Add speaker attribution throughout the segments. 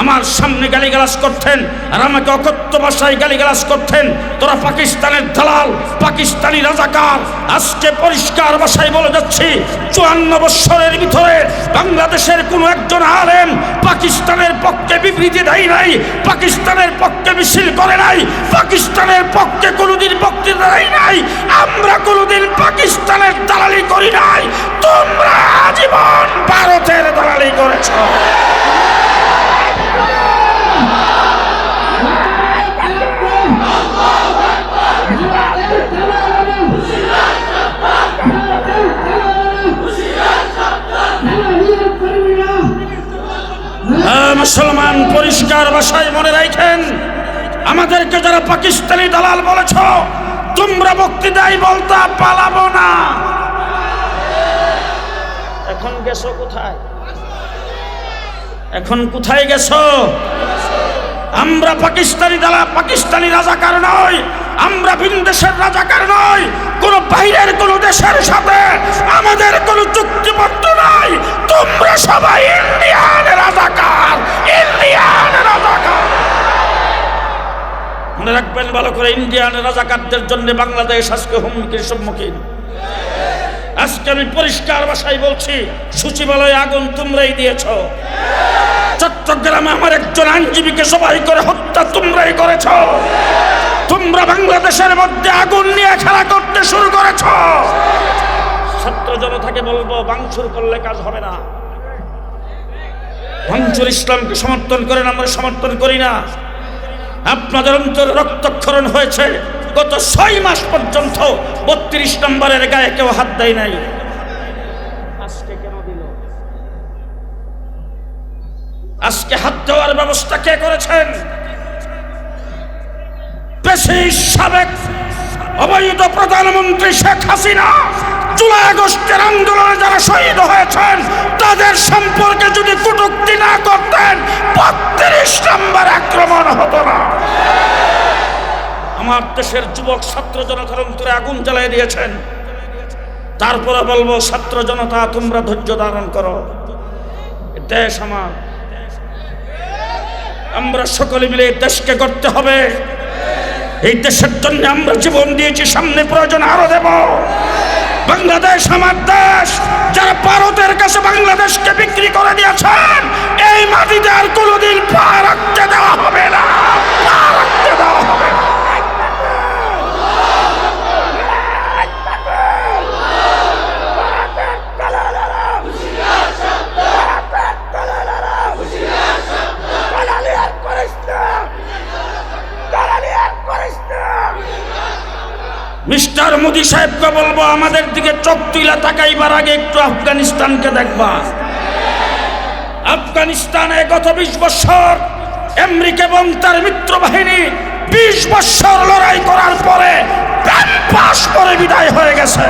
Speaker 1: আমার সামনে গালিগালাজ করতেন আর আমাকে অকথ্য ভাষায় গালিগালাজ করতেন। তোরা পাকিস্তানের দালাল, পাকিস্তানি রাজাকার। আজকে পরিষ্কার ভাষায় বলে যাচ্ছি, চুয়ান্ন বৎসরের ভিতরে বাংলাদেশের কোনো একজন আলেম পাকিস্তানের পক্ষে বিবৃতি দেয় নাই, পাকিস্তানের পক্ষে মিছিল করে নাই, পাকিস্তানের পক্ষে কোনোদিন বক্তৃতা দেয় নাই। আমরা কোনোদিন পাকিস্তানের দালালি করি নাই। তোমরা আজীবন মুসলমান পরিষ্কার ভাষায় মনে রাখেন, আমাদেরকে যারা পাকিস্তানি দালাল বলেছ, তোমরা বক্তৃতাই বলতা পালাবো না। এখন গেছো কোথায়? এখন কোথায় গেছো? আমরা পাকিস্তানি দালা পাকিস্তানি রাজাকার নয় আমরা ভিন দেশের রাজাকার নয় কোন বাইরের কোন দেশের সাথে আমাদের কোনো চুক্তিপত্র নাই। তোমরা সবাই ইন্ডিয়ান রাজাকার ইন্ডিয়ান রাজাকার। মনে রাখবেন ভালো করে, ইন্ডিয়ান রাজাকারদের জন্য বাংলাদেশ আজকে হুমকির সম্মুখীন। আজকে আমি পরিষ্কার ভাষায় বলছি, সচিবালয়ে আগুন তোমরাই দিয়েছ। চট্টগ্রামে আমার একজন আইনজীবীকে সবাই করে হত্যা তোমরাই করেছ। তোমরা বাংলাদেশের মধ্যে আগুন নিয়ে খেলা করতে শুরু করেছ। ছাত্র জনতাকে বলব বাংশুর করলে কাজ হবে না। ভাঙচুর ইসলামকে সমর্থন করেন, আমরা সমর্থন করি না। আপনাদের অন্তরে রক্তক্ষরণ হয়েছে। গত ছয় মাস পর্যন্ত বত্রিশ নম্বরের গায়ে কেউ হাত দেয় নাই। আজকে কেন আজকে হাত দেওয়ার ব্যবস্থা কে করেছেন? বেশি সাবেক অবৈধ প্রধানমন্ত্রী শেখ হাসিনা জুলাই আগস্টের আন্দোলনে যারা শহীদ হয়েছেন, তাদের সম্পর্কে যদি কটুক্তি না করতেন, বত্রিশ নম্বর আক্রমণ হতো না। আমার দেশের যুবক ছাত্র জনতার অন্তরে আগুন জ্বালিয়ে দিয়েছেন। তারপরে বলব, ছাত্র জনতা, তোমরা ধৈর্য ধারণ করো। দেশ আমার। আমরা সকলে মিলে দেশকে করতে হবে। এই দেশের জন্য আমরা জীবন দিয়েছি, সামনে প্রয়োজন আরও দেব। বাংলাদেশ আমার দেশ, যারা ভারতের কাছে বাংলাদেশকে সাহেবকে বলব, আমাদের দিকে চোখ তুইলা তাকাইবার আগে একটু আফগানিস্তানকে দেখবা। আফগানিস্তানে গত বিশ বছর আমেরিকা এবং তার মিত্র বাহিনী বিশ বছর লড়াই করার পরে পাশ করে বিদায় হয়ে গেছে।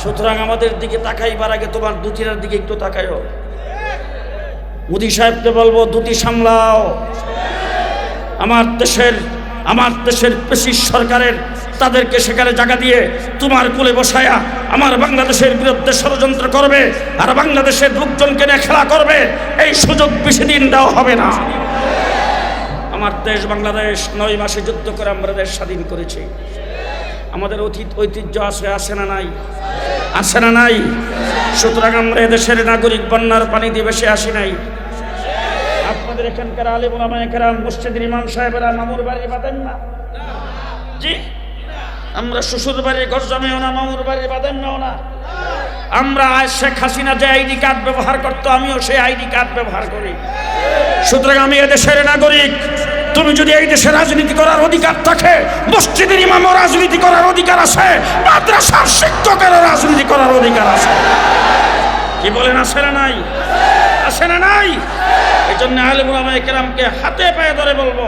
Speaker 1: সুতরাং আমাদের দিকে তাকাইবার আগে তোমার দুটির দিকে একটু তাকাইও। মোদি সাহেবকে বলব দুটি সামলাও। আমার দেশের আমার দেশের পেশিস সরকারের তাদেরকে সেখানে জায়গা দিয়ে তোমার কোলে বসায়া আমার বাংলাদেশের বিরুদ্ধে ষড়যন্ত্র করবে আর বাংলাদেশের লোকজনকে নিয়ে খেলা করবে, এই সুযোগ বেশি দিন দেওয়া হবে না। আমার দেশ বাংলাদেশ নয় মাসে যুদ্ধ করে আমরা দেশ স্বাধীন করেছি। আমাদের অতীত ঐতিহ্য আছে আছে না নাই? আছে না নাই? সুতরাং আমরা এদেশের নাগরিক বন্যার পানি দিয়ে বেশি আসি নাই। আপনাদের এখানকার আলিম ওলামা একরাম মসজিদের ইমাম সাহেবেরা মামুর বাড়ি বাঁধেন না? জি? আমরা শ্বশুর বাড়ির ঘর জমেও না, মামুর বাড়ি বাঁধেন না। আমরা শেখ হাসিনা যে আইডি কার্ড ব্যবহার করতো, আমিও সেই আইডি কার্ড ব্যবহার করি। সুতরাং আমি এদেশের নাগরিক, তুমি যদি এই দেশে রাজনীতি করার অধিকার থাকে, মসজিদের ইমামও রাজনীতি করার অধিকার আছে, মাদ্রাসার শিক্ষকেরও রাজনীতি করার অধিকার আছে। কি বলেন, আছে না নাই? আছে না নাই? এই জন্য আলিমুলামা একরামকে হাতে পায়ে ধরে বলব,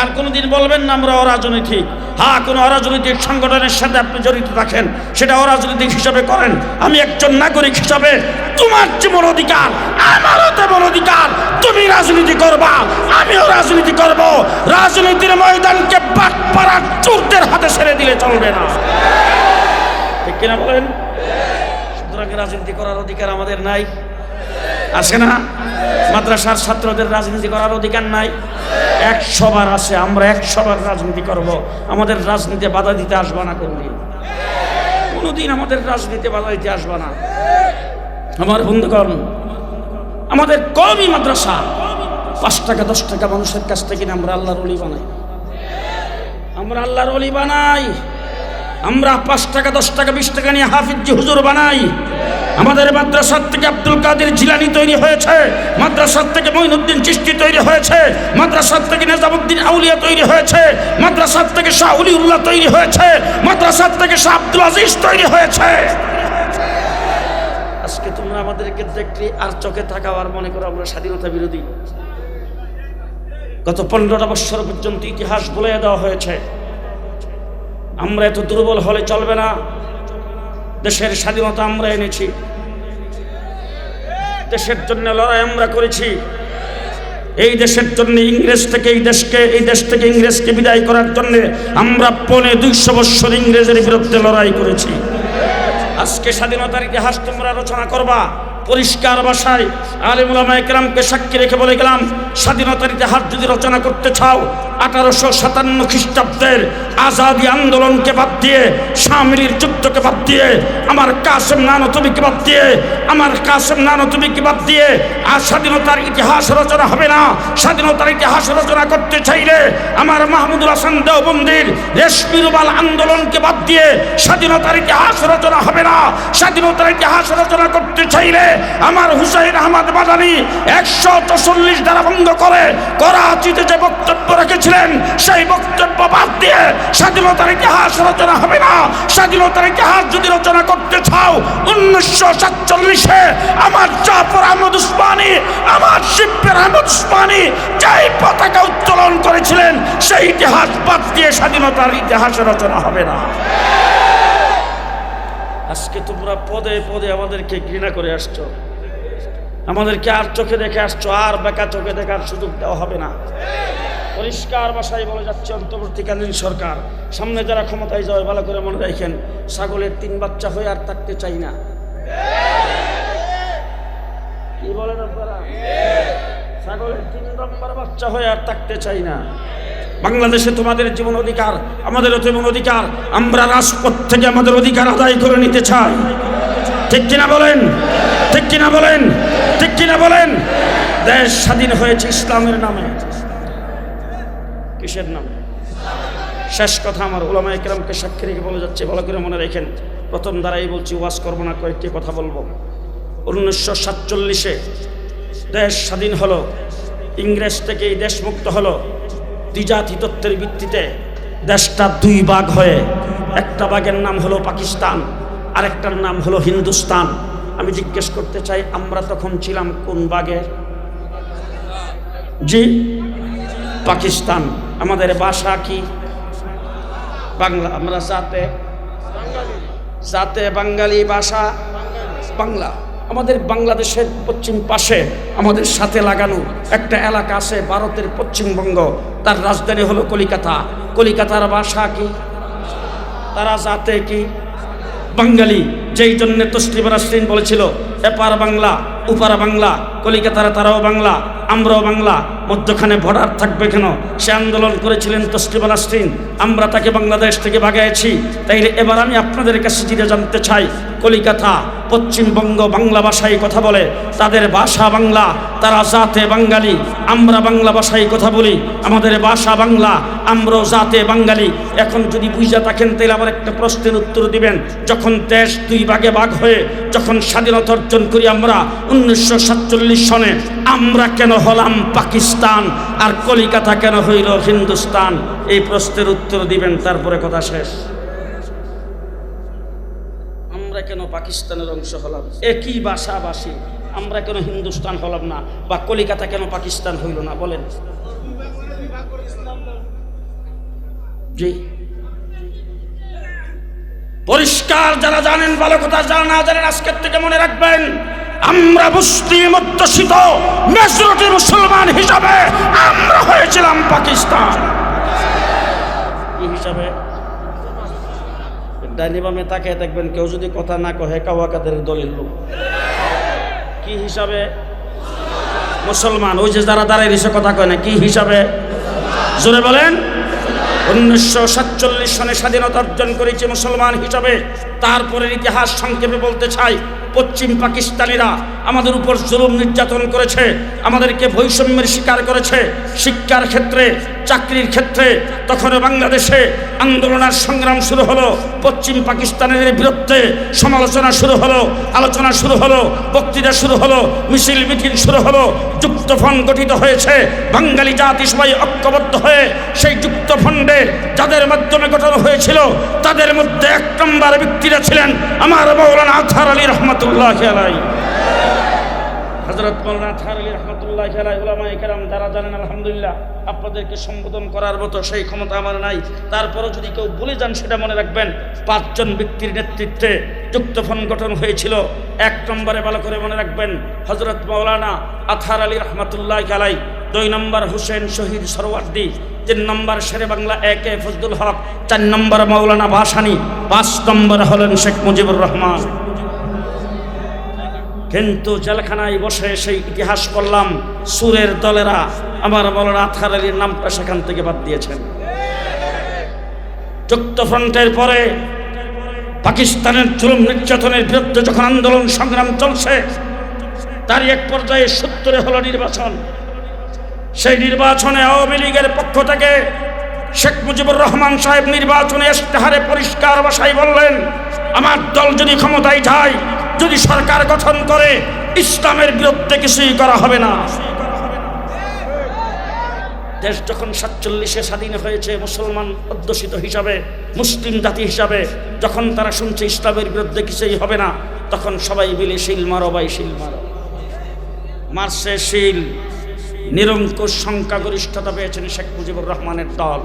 Speaker 1: আর কোনোদিন বলবেন না আমরা অরাজনৈতিক। হ্যাঁ কোনো অরাজনৈতিক সংগঠনের সাথে আপনি জড়িত থাকেন, সেটা অরাজনৈতিক হিসাবে করেন। আমি একজন নাগরিক হিসাবে তোমার যেমন অধিকার, আমারও তেমন অধিকার। তুমি রাজনীতি করবা, আমিও রাজনীতি করব। রাজনীতির ময়দানকে বাট পাড়ার চোরদের হাতে ছেড়ে দিলে চলবে না। ঠিক কিনা বলেন? সুতরাং রাজনীতি করার অধিকার আমাদের নাই। আছে না? মাদ্রাসার ছাত্রদের রাজনীতি করার অধিকার নাই। একশো বার আছে, আমরা একশো বার রাজনীতি করব। আমাদের রাজনীতি বাধা দিতে আসবা না কোনদিন। কোনোদিন আমাদের রাজনীতি বাধা দিতে আসবা না। আমার বন্ধুগণ, আমাদের কমই মাদ্রাসা পাঁচ টাকা, দশ টাকা মানুষের কাছ থেকে আমরা আল্লাহর অলি বানাই। আমরা আল্লাহর অলি বানাই। আমরা পাঁচ টাকা, দশ টাকা, বিশ টাকা নিয়ে হাফিজ হুজুর বানাই। আমাদের মাদ্রাসার থেকে আব্দুল কাদের জিলানি তৈরি হয়েছে, মাদ্রাসার থেকে মঈনুদ্দিন চিষ্টি তৈরি হয়েছে, মাদ্রাসার থেকে নেজামুদ্দিন আউলিয়া তৈরি হয়েছে, মাদ্রাসার থেকে শাহ উলিউল্লাহ তৈরি হয়েছে, মাদ্রাসার থেকে শাহ আব্দুল আজিজ তৈরি হয়েছে। আজকে তোমরা আমাদেরকে দেখলে আর চোখে থাকাও আর মনে করো আমরা স্বাধীনতা বিরোধী। গত পনেরোটা বৎসর পর্যন্ত ইতিহাস বলে দেওয়া হয়েছে, আমরা এত দুর্বল হলে চলবে না। দেশের স্বাধীনতা আমরা এনেছি। দেশের জন্য লড়াই আমরা করেছি। এই দেশের জন্য ইংরেজ থেকে এই দেশকে, এই দেশ থেকে ইংরেজকে বিদায় করার জন্য আমরা পনে দুইশো বৎসর ইংরেজের বিরুদ্ধে লড়াই করেছি। আজকে স্বাধীনতার ইতিহাস তোমরা রচনা করবা। পরিষ্কার ভাষায় আলিমুলামা একরামকে সাক্ষী রেখে বলে গেলাম স্বাধীনতার ইতিহাস যদি রচনা করতে চাও, আঠারোশো সাতান্ন খ্রিস্টাব্দের আজাদি আন্দোলনকে বাদ দিয়ে, শামিলির যুদ্ধকে বাদ দিয়ে, আমার কাসেম নানতবিকে বাদ দিয়ে, আমার কাসেম নানতবিকে বাদ দিয়ে, আর স্বাধীনতার ইতিহাস রচনা হবে না। স্বাধীনতার ইতিহাস রচনা করতে চাইলে আমার মাহমুদুল হাসান দেওবন্দির রেশমিরুবাল আন্দোলনকে বাদ দিয়ে স্বাধীনতার ইতিহাস রচনা হবে না। স্বাধীনতার ইতিহাস রচনা করতে চাইলে আমার হুসাইন আহমদ মাদানি একশো চল্লিশ দ্বারা বন্ধ করে, করাচিতে যে বক্তব্য রেখেছিলেন, সেই বক্তব্য বাদ দিয়ে স্বাধীনতার ইতিহাস রচনা হবে না। স্বাধীনতার ইতিহাস যদি রচনা করতে চাও, উনিশশো সাতচল্লিশে আমার জাফর আহমদ উসমানী, আমার শিব্বের আহমদ উসমানী যেই পতাকা উত্তোলন করেছিলেন, সেই ইতিহাস বাদ দিয়ে স্বাধীনতার ইতিহাস রচনা হবে না। আজকে তোমরা পদে পদে আমাদেরকে ঘৃণা করে আসছো। আমাদেরকে আর চোখে দেখে আসছো আর বেকা চোখে দেখার সুযোগ দেওয়া হবে না। পরিষ্কার ভাষায় বলে যাচ্ছে অন্তর্বর্তীকালীন সরকার, সামনে যারা ক্ষমতায় যাবে ভালো করে মনে রাখেন, ছাগলের তিন বাচ্চা হয়ে আর থাকতে চাই না। কি বলেন আপনারা? ছাগলের তিন নম্বর বাচ্চা হয়ে আর থাকতে চাই না। বাংলাদেশে তোমাদের জীবন অধিকার, আমাদেরও জীবন অধিকার, আমরা রাজপথ থেকে আমাদের অধিকার আদায় করে নিতে চাই। ঠিক কিনা বলেন? ঠিক কিনা বলেন? কিনা বলেন? দেশ স্বাধীন হয়েছে ইসলামের নামে। কিসের নামে? শেষ কথা আমার ওলামা একরামকে সাক্ষী রেখে বলে যাচ্ছে, ভালো করে মনে রেখেন। প্রথম দ্বারাই বলছি, ওয়াজ করব না, কয়েকটি কথা বলব। উনিশশো সাতচল্লিশে দেশ স্বাধীন হলো, ইংরেজ থেকে এই দেশ মুক্ত হলো। দ্বিজাতি তত্ত্বের ভিত্তিতে দেশটা দুই ভাগ হয়ে, একটা ভাগের নাম হলো পাকিস্তান, আরেকটার নাম হলো হিন্দুস্তান। আমি জিজ্ঞেস করতে চাই, আমরা তখন ছিলাম কোন ভাগের জি, পাকিস্তান। আমাদের ভাষা কি? বাংলা, আমরা জাতে জাতে বাঙালি ভাষা, বাংলা। আমাদের বাংলাদেশের পশ্চিম পাশে আমাদের সাথে লাগানো একটা এলাকা আছে ভারতের পশ্চিমবঙ্গ। তার রাজধানী হলো কলিকাতা। কলিকাতার ভাষা কি? তারা জাতে কি? বাঙালি, যেই জন্য তসলিম রাসলিন বলেছিল, এপার বাংলা, উপার বাংলা, কলিকাতার তারাও বাংলা, আমরাও বাংলা, মধ্যখানে বর্ডার থাকবে কেন? সে আন্দোলন করেছিলেন তসলিম রাসলিন আমরা তাকে বাংলাদেশ থেকে বাগাইছি। তাইলে এবার আমি আপনাদের কাছে যেটা জানতে চাই, কলিকাতা, পশ্চিমবঙ্গ বাংলা ভাষায় কথা বলে, তাদের ভাষা বাংলা, তারা জাতে বাঙালি, আমরা বাংলা ভাষায় কথা বলি, আমাদের ভাষা বাংলা আমরাও জাতে বাঙালি। এখন যদি বুঝা থাকেন, তাহলে আবার একটা প্রশ্নের উত্তর দিবেন। যখন দেশ দুই ভাগে ভাগ হয়ে যখন স্বাধীনতা অর্জন করি আমরা, উনিশশো সাতচল্লিশ সনে আমরা কেন হলাম পাকিস্তান? আর কলিকাতা কেন হইল হিন্দুস্তান? এই প্রশ্নের উত্তর দিবেন, তারপরে কথা শেষ। আমরা কেন পাকিস্তানের অংশ হলাম? একই ভাষাভাষী। আমরা কেন হিন্দুস্তান হলাম না? বা কলিকাতা কেন পাকিস্তান হইল না? বলেন। পরিষ্কার যারা জানেন, ভালো কথা যারা না জানেন, আজকের থেকে মনে রাখবেন, আমরা মুসলিম অধ্যুষিত, মেজরিটি মুসলমান হিসাবে আমরা হয়েছিলাম পাকিস্তান। হিসাবে? ডাইনি বামে দেখবেন কেউ যদি কথা না কহে, কাওয়াকাদের দলিল কি হিসাবে? মুসলমান, ওই যে যারা দাঁড়ায় কথা কয় না, কি হিসাবে? জোরে বলেন। উনিশশো সাতচল্লিশ সনে স্বাধীনতা অর্জন করেছে মুসলমান হিসাবে। তারপরের ইতিহাস সংক্ষেপে বলতে চাই, পশ্চিম পাকিস্তানিরা আমাদের উপর জুলুম নির্যাতন করেছে, আমাদেরকে বৈষম্যের শিকার করেছে। শিক্ষার ক্ষেত্রে চাকরির ক্ষেত্রে তখন বাংলাদেশে আন্দোলনের সংগ্রাম শুরু হলো, পশ্চিম পাকিস্তানের বিরুদ্ধে সমালোচনা শুরু হলো, আলোচনা শুরু হলো, বক্তৃতা শুরু হলো, মিছিল, মিটিং শুরু হলো, যুক্তফ্রন্ট গঠিত হয়েছে, বাঙালি জাতি সবাই ঐক্যবদ্ধ হয়ে সেই যুক্তফ্রন্টে যাদের মাধ্যমে গঠন হয়েছিল, তাদের মধ্যে এক নম্বর ব্যক্তিরা ছিলেন আমার মৌলানা আথার আলী রহমতুল্লাহ আলাই হজরত মৌলানা আলী রহমতুল্লাহ আলাই ওলামা যারা জানেন, আলহামদুলিল্লাহ, আপনাদেরকে সম্বোধন করার মতো সেই ক্ষমতা আমার নাই। তারপরও যদি কেউ ভুলে যান সেটা মনে রাখবেন, পাঁচজন ব্যক্তির নেতৃত্বে যুক্তফ্রন্ট গঠন হয়েছিল। এক নম্বরে ভালো করে মনে রাখবেন হজরত মৌলানা আথার আলী রহমতুল্লাহ আলাই দুই নম্বর হুসেন শহীদ সরওয়ার্দি। তিন নম্বর শেরে বাংলা এক এ ফজলুল হক। চার নম্বর মৌলানা ভাসানি। পাঁচ নম্বর হলেন শেখ মুজিবুর রহমান। কিন্তু জেলখানায় বসে সেই ইতিহাস করলাম সুরের দলেরা আমার মৌলানা আথার আলীর নামটা সেখান থেকে বাদ দিয়েছেন। যুক্তফ্রন্টের পরে পাকিস্তানের জুলুম নির্যাতনের বিরুদ্ধে যখন আন্দোলন সংগ্রাম চলছে তার এক পর্যায়ে সত্তরে হলো নির্বাচন। সেই নির্বাচনে আওয়ামী লীগের পক্ষ থেকে শেখ মুজিবুর রহমান সাহেব নির্বাচনে ইশতেহারে পরিষ্কার ভাষায় বললেন, আমার দল যদি ক্ষমতায় যায় যদি সরকার গঠন করে, ইসলামের বিরুদ্ধে কিছুই করা হবে না। দেশ যখন সাতচল্লিশে স্বাধীন হয়েছে, মুসলমান অধ্যুষিত হিসাবে, মুসলিম জাতি হিসাবে, যখন তারা শুনছে ইসলামের বিরুদ্ধে কিছুই হবে না, তখন সবাই মিলে শিল মারো বাই শিল মারো। মার্সে শিল। নিরঙ্কুশ সংখ্যাগরিষ্ঠতা পেয়েছেন শেখ মুজিবুর রহমানের দল।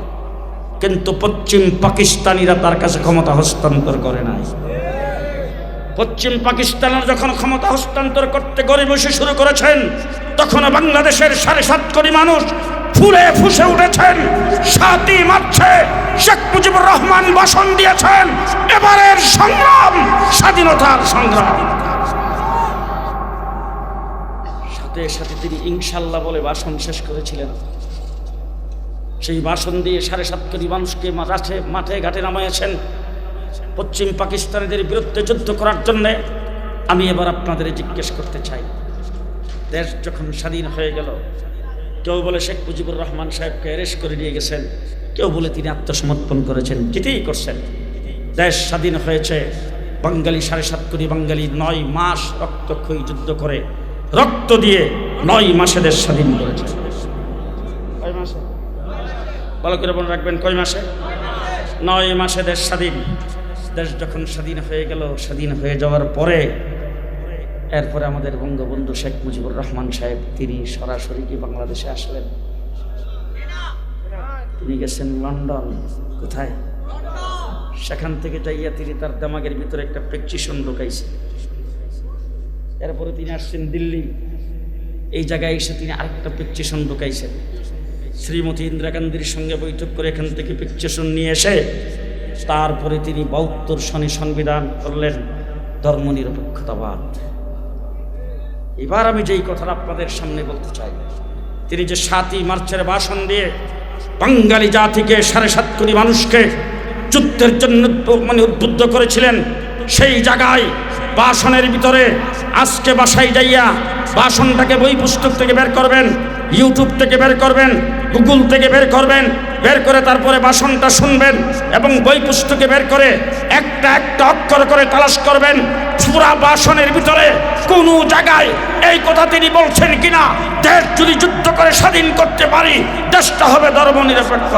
Speaker 1: কিন্তু পশ্চিম পাকিস্তানিরা তার কাছে ক্ষমতা হস্তান্তর করে নাই। পশ্চিম পাকিস্তানের যখন ক্ষমতা হস্তান্তর করতে গরিব শুরু করেছেন, তখন বাংলাদেশের সাড়ে সাত কোটি মানুষ ফুলে ফুসে উঠেছেন, সাতই মারছে শেখ মুজিবুর রহমান ভাষণ দিয়েছেন, এবারের সংগ্রাম, স্বাধীনতার সংগ্রাম। সাথে সাথে তিনি ইনশাল্লাহ বলে ভাষণ শেষ করেছিলেন। সেই ভাষণ দিয়ে সাড়ে সাত কোটি মানুষকে মাঠে ঘাটে নামাইয়েছেন। পশ্চিম পাকিস্তানিদের বিরুদ্ধে যুদ্ধ করার জন্যে আমি এবার আপনাদের জিজ্ঞেস করতে চাই। দেশ যখন স্বাধীন হয়ে গেল, কেউ বলে শেখ মুজিবুর রহমান সাহেবকে অ্যারেস্ট করে নিয়ে গেছেন, কেউ বলে তিনি আত্মসমর্পণ করেছেন যেতেই করছেন। দেশ স্বাধীন হয়েছে, বাঙালি সাড়ে সাত কোটি বাঙালি নয় মাস রক্তক্ষয়ী যুদ্ধ করে, রক্ত দিয়ে নয় মাসে দেশ স্বাধীন করেছে। কয় মাসে? ভালো করে মনে রাখবেন, কয় মাসে? নয় মাসে দেশ স্বাধীন। দেশ যখন স্বাধীন হয়ে গেল, স্বাধীন হয়ে যাওয়ার পরে, এরপরে আমাদের বঙ্গবন্ধু শেখ মুজিবুর রহমান সাহেব, তিনি সরাসরি কি বাংলাদেশে আসলেন? তিনি গেছেন লন্ডন। কোথায়? সেখান থেকে যাইয়া তিনি তার দামাগের ভিতরে একটা প্রেকচিশন ঢুকাইছেন এরপরে তিনি আসছেন দিল্লি। এই জায়গায় এসে তিনি আরেকটা প্রেকচিশন ঢুকাইছেন। শ্রীমতী ইন্দিরা গান্ধীর সঙ্গে বৈঠক করে এখান থেকে প্রেকচিশন নিয়ে এসে তারপরে তিনি বাহাত্তর সনে সংবিধান করলেন ধর্মনিরপেক্ষতাবাদ। এবার আমি যেই কথাটা আপনাদের সামনে বলতে চাই, তিনি যে সাতই মার্চের ভাষণ দিয়ে বাঙালি জাতিকে সাড়ে সাত কোটি মানুষকে যুদ্ধের জন্য মানে উদ্বুদ্ধ করেছিলেন, সেই জায়গায় বাসনের ভিতরে আজকে বাসায় যাইয়া বাসনটাকে বই পুস্তক থেকে বের করবেন, ইউটিউব থেকে বের করবেন, গুগল থেকে বের করবেন বের করে তারপরে বাসনটা শুনবেন এবং বই পুস্তকে বের করে একটা একটা অক্ষর করে তালাশ করবেন। পুরা বাসনের ভিতরে কোনো জায়গায় এই কথা তিনি বলছেন কিনা? দেশ যদি যুদ্ধ করে স্বাধীন করতে পারি, দেশটা হবে ধর্ম নিরপেক্ষ